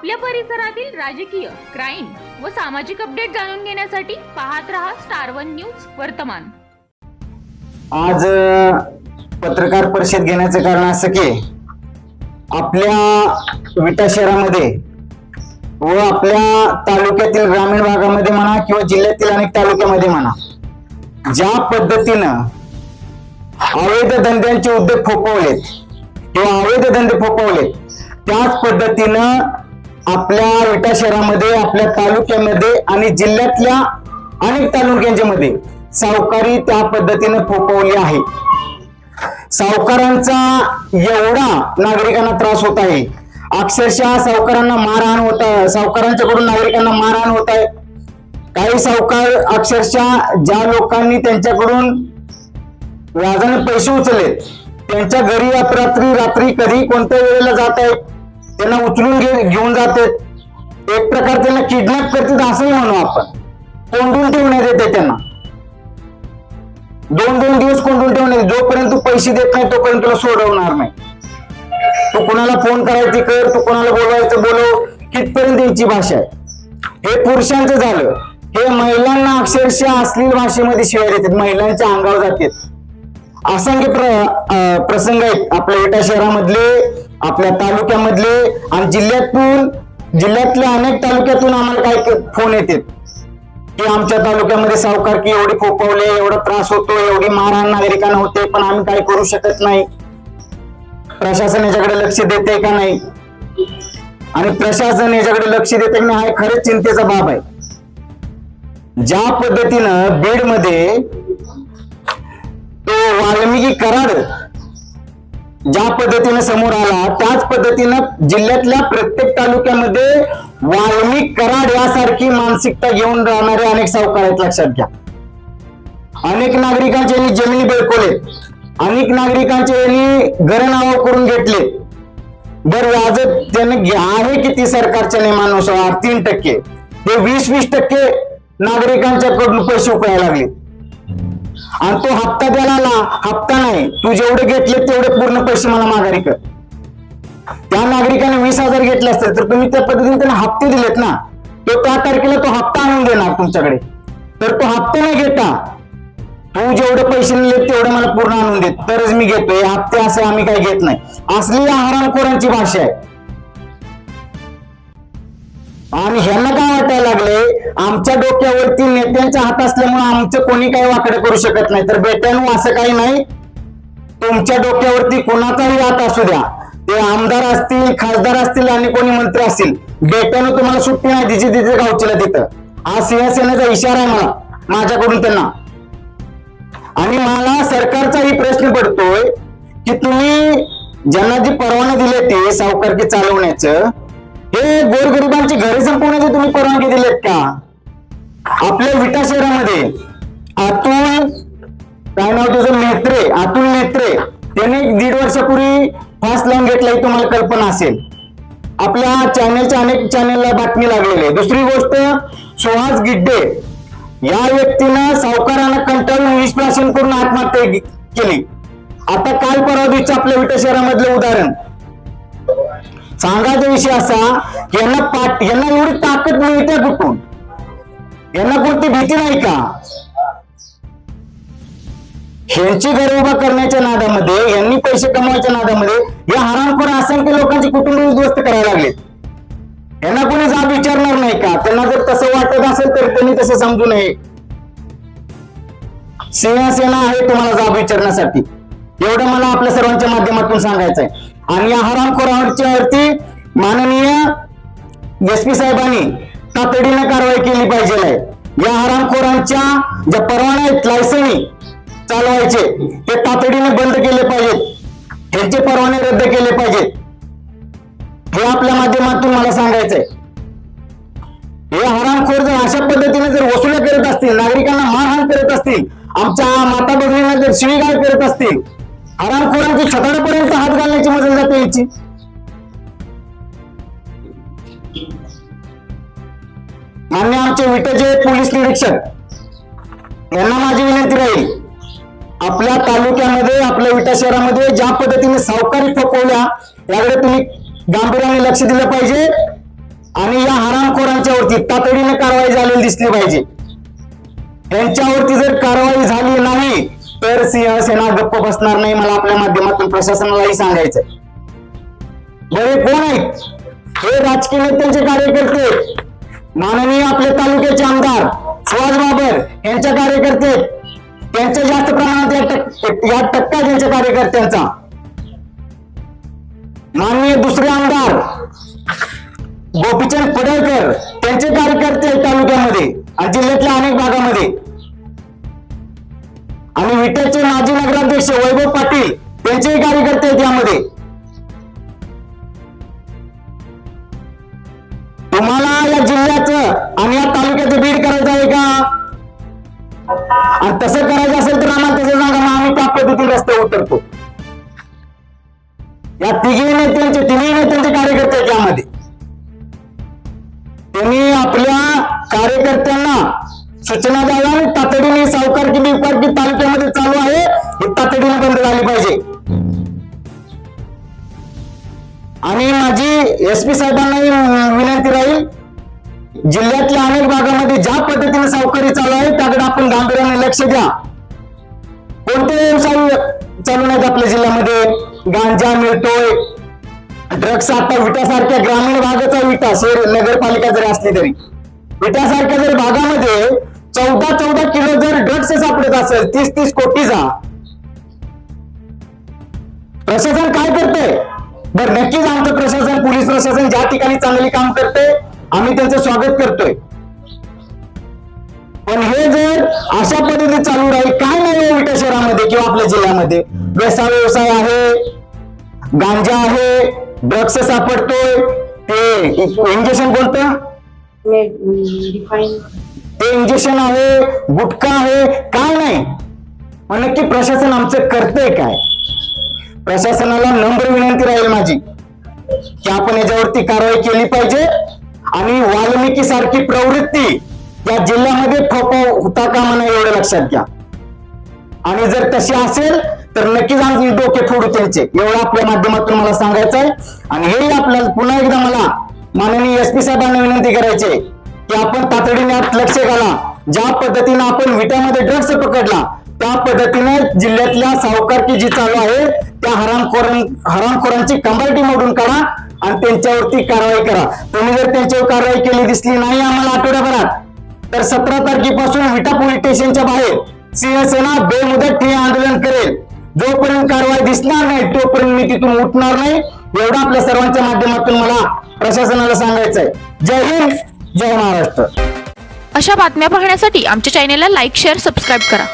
आपल्या परिसरातील राजकीय क्राईम व सामाजिक अपडेट जाणून घेण्यासाठी पाहत रहा स्टार वन न्यूज वर्तमान. आज पत्रकार परिषद घेण्याचं कारण असं की आपल्या विटा शहरामध्ये व आपल्या तालुक्यातील ग्रामीण भागामध्ये म्हणा किंवा जिल्ह्यातील अनेक तालुक्यामध्ये म्हणा ज्या पद्धतीनं अवैध धंद्यांचे उद्योग फोपवलेत किंवा अवैध धंदे फोपवलेत त्याच पद्धतीनं आपल्या विटा शहरामध्ये आपल्या तालुक्यामध्ये आणि जिल्ह्यातल्या अनेक तालुक्यांच्या मध्ये सावकारी त्या पद्धतीने फोपवली आहे. सावकारांचा एवढा नागरिकांना त्रास होत आहे. अक्षरशः सावकारांना मारहाण होत आहे. सावकारांच्याकडून नागरिकांना मारहाण होत आहे. काही सावकार अक्षरशः ज्या लोकांनी त्यांच्याकडून व्याजाने पैसे उचलले त्यांच्या घरी अपरात्री रात्री कधी कोणत्या वेळेला जात आहेत? त्यांना उचलून घे घेऊन जाते. एक प्रकार त्यांना किडनॅप करतात असंही म्हणू आपण. कोंडून ठेवण्यात येते त्यांना. दोन दोन दिवस कोंडून ठेवण्यात जोपर्यंत तू पैसे देत नाही तोपर्यंत तुला सोडवणार नाही. तू कोणाला फोन करायची कर तू कोणाला बोलवायचं बोलव. कितपर्यंत त्यांची भाषा आहे? हे पुरुषांचं झालं. हे महिलांना अक्षरशः अश्लील भाषेमध्ये शिवाय देतात. महिलांच्या अंगावर जातात. असंख्य प्र प्रसंग आहेत आपल्या विटा शहरामधले. आपल्या तालुक्यामधले आणि जिल्ह्यातून जिल्ह्यातल्या अनेक तालुक्यातून आम्हाला काही फोन येतात की आमच्या तालुक्यामध्ये सावकार की एवढे फोपवले एवढा त्रास होतो एवढी मारहाण नागरिकांना होते पण आम्ही काही करू शकत नाही. प्रशासन याच्याकडे लक्ष देते का नाही? आणि प्रशासन याच्याकडे लक्ष देते की नाही हा खरंच चिंतेचा बाब आहे. ज्या पद्धतीनं बीडमध्ये तो वाल्मिकी कराड ज्या पद्धतीने समोर आला त्याच पद्धतीनं जिल्ह्यातल्या प्रत्येक तालुक्यामध्ये वाल्मिक कराड यासारखी मानसिकता घेऊन राहणारे अनेक सावकार आहेत लक्षात घ्या. अनेक नागरिकांचे यांनी जमिनी बळकवले अनेक नागरिकांचे यांनी घरनावं करून घेतले. बर व्याज त्याने आहे किती सरकारच्या नियमानुसार? तीन टक्के. ते वीस वीस टक्के नागरिकांच्याकडून पैसे उकळायला लागले. आणि तो हप्ता द्यायला आला हप्ता नाही. तू जेवढे घेतले तेवढे पूर्ण पैसे मला माघारी कर. त्या नागरिकाने वीस हजार घेतले असते तर तुम्ही त्या पद्धतीने त्यांना हप्ते दिलेत ना. तो त्या तारखेला तो हप्ता आणून देणार तुमच्याकडे. तर तो हप्ते नाही घेता. तू जेवढे पैसे दिले तेवढे मला पूर्ण आणून देत. तरच मी घेतोय. हप्ते असे आम्ही काही घेत नाही. असली हरामखोरांची भाषा आहे. आणि ह्यांना काय वाटायला लागले. आमच्या डोक्यावरती नेत्यांचा हात असल्यामुळे आमचं कोणी काही वाकडं करू शकत नाही. तर बेट्यानो असं काही नाही. तुमच्या डोक्यावरती कोणाचाही हात असू द्या. ते आमदार असतील खासदार असतील आणि कोणी मंत्री असतील. बेट्यानं तुम्हाला सुट्टी नाही तिची तिथे गावचीला तिथं. हा शिवसेनेचा इशारा आहे मला माझ्याकडून त्यांना. आणि मला सरकारचाही प्रश्न पडतोय की तुम्ही ज्यांना जी परवाने दिले ते सावकारकी चालवण्याचं हे गोरगरिबांची घरे संपवण्याचे आपल्या विटा शहरामध्ये अतुल काय नाव तुझं? नेत्रे. अतुल नेत्रे. त्याने दीड वर्षापूर्वी फास्ट लावून घेतला ही तुम्हाला कल्पना असेल. आपल्या चॅनेलच्या अनेक चॅनेलला बातमी लागलेली आहे. दुसरी गोष्ट सुहास गिड्डे. या व्यक्तीनं सावकारांना कंटाळून विष प्राशन करून आत्महत्या केली. आता काल परवा दिवशी आपल्या विटा शहरामधलं उदाहरण. सांगायचा विषय असा यांना पाठ यांना एवढी ताकद मिळते कुठून? यांना कोणती भीती नाही का? ह्यांची घर उभा करण्याच्या नादामध्ये यांनी पैसे कमवायच्या नादामध्ये या हरामखोर असंख्य लोकांची कुटुंब उद्ध्वस्त करायला लागले यांना कोणी जाब विचारणार नाही का? त्यांना जर तसं वाटत असेल तर त्यांनी तसं समजू नये. सिंहसेना आहे तुम्हाला जाब विचारण्यासाठी. एवढं मला आपल्या सर्वांच्या माध्यमातून सांगायचंय. आणि या हरामखोरावरच्या वरती माननीय एस पी साहेबांनी तातडीनं कारवाई केली पाहिजे या हरामखोरांच्या ज्या परवाना आहेत लायसनी चालवायचे ते तातडीने बंद केले पाहिजेत. ह्यांचे परवाने रद्द केले पाहिजेत. हे आपल्या माध्यमातून मला सांगायचंय. हे हरामखोर जर अशा पद्धतीने जर वसुल्या करत असतील नागरिकांना मारहाण करत असतील आमच्या माता बहिणींना जर शिवीगाळ करत असतील हरामखोरांची छताडापर्यंत हात घालण्याची मजल जाते याची. मान्य आमचे विटेचे पोलीस निरीक्षक यांना माझी विनंती राहील आपल्या तालुक्यामध्ये आपल्या विटा शहरामध्ये ज्या पद्धतीने सावकारी थोपवल्या याकडे तुम्ही गांभीर्याने लक्ष दिलं पाहिजे आणि या हरामखोरांच्यावरती तातडीने कारवाई झालेली दिसली पाहिजे. यांच्यावरती जर कारवाई झाली नाही तर सिंहसेना गप्प बसणार नाही मला आपल्या माध्यमातून प्रशासनालाही सांगायचंय. बरे कोण आहेत? हे राजकीय नेत्यांचे कार्यकर्ते माननीय आपले तालुक्याचे आमदार सुहास बाबर यांचे कार्यकर्ते त्यांच्या जास्त प्रमाणात या टक्का त्यांच्या कार्यकर्त्यांचा. माननीय दुसरे आमदार गोपीचंद पडळकर त्यांचे कार्यकर्ते तालुक्यामध्ये आणि जिल्ह्यातल्या अनेक भागामध्ये. आणि विटेचे माजी नगराध्यक्ष वैभव पाटील त्यांचेही कार्यकर्ते आहेत यामध्ये. तुम्हाला करायचं? आणि या तालुक्याचं बीड करायचं आहे का? आणि तसं करायचं असेल तर आम्हाला तसं सांगा आम्ही त्या पद्धतीने रस्ते उतरतो. या तिघी नेत्यांचे तिन्ही नेत्यांचे कार्यकर्ते आहेत यामध्ये. त्यांनी आपल्या कार्यकर्त्यांना सूचना द्याव्या आणि तातडीने सावकारकी बिवकारकी तालुक्यामध्ये चालू आहे हे तातडीने बंद झाली पाहिजे. आणि माझी एस पी साहेबांनाही विनंती राहील जिल्ह्यातल्या अनेक भागामध्ये ज्या पद्धतीने सावकारी चालू आहे त्याकडे आपण गांभीर्याने लक्ष द्या. कोणते व्यवसाय चालू नाहीत आपल्या जिल्ह्यामध्ये. गांजा मिळतोय. ड्रग्स आता विटासारख्या ग्रामीण भागाचा विटा शहर नगरपालिका जरी असली तरी. विटासारख्या जर भागामध्ये चौदा चौदा किलो जर ड्रग्स सापडत असेल तीस तीस कोटीचा प्रशासन काय करतंय? बर नक्कीच आमचं प्रशासन पोलीस प्रशासन ज्या ठिकाणी चांगली काम करते आम्ही त्यांचं स्वागत करतोय. पण हे जर अशा पद्धतीने चालू राहील काय नाही विटा शहरामध्ये किंवा आपल्या जिल्ह्यामध्ये? व्यवसाय व्यवसाय आहे गांजा आहे ड्रग्स सापडतोय. ते इंजेक्शन कोणतं? डिफाईन ते इंजेक्शन आहे गुटखा आहे काय नाही. मग नक्की प्रशासन आमचं करतंय काय? प्रशासनाला नम्र विनंती राहील माझी की आपण याच्यावरती कारवाई केली पाहिजे. आणि वाल्मिकी सारखी प्रवृत्ती या जिल्ह्यामध्ये फोपा होता कामा नये एवढं लक्षात घ्या. आणि जर तशी असेल तर नक्कीच आमचे डोके फोडू त्यांचे. एवढं आपल्या माध्यमातून मला सांगायचं आहे आणि हे आपल्याला पुन्हा एकदा मला माननीय एस पी साहेबांना विनंती करायची की आपण तातडीने आत लक्ष घाला. ज्या पद्धतीने आपण विट्यामध्ये ड्रग्स पकडला त्या पद्धतीने जिल्ह्यातल्या सावकारकी जी चालू आहे त्या हरामखोरां हरामखोरांची कंबरटी मोडून काढा. आणि त्यांच्यावरती कारवाई करा. तुम्ही जर त्यांच्यावर कारवाई केली दिसली नाही आम्हाला आठवड्याभरात तर सतरा तारखेपासून विटा पोलीस स्टेशनच्या बाहेर शिवसेना बेमुदत ठे आंदोलन करेल. जोपर्यंत कारवाई दिसणार नाही तोपर्यंत मी तिथून उठणार नाही. एवढं आपल्या सर्वांच्या माध्यमातून मला प्रशासनाला सांगायचं आहे जय हिंद जय महाराष्ट्र. अशा बातम्या पाहण्यासाठी आमच्या चॅनेलला लाईक शेअर सबस्क्राईब करा.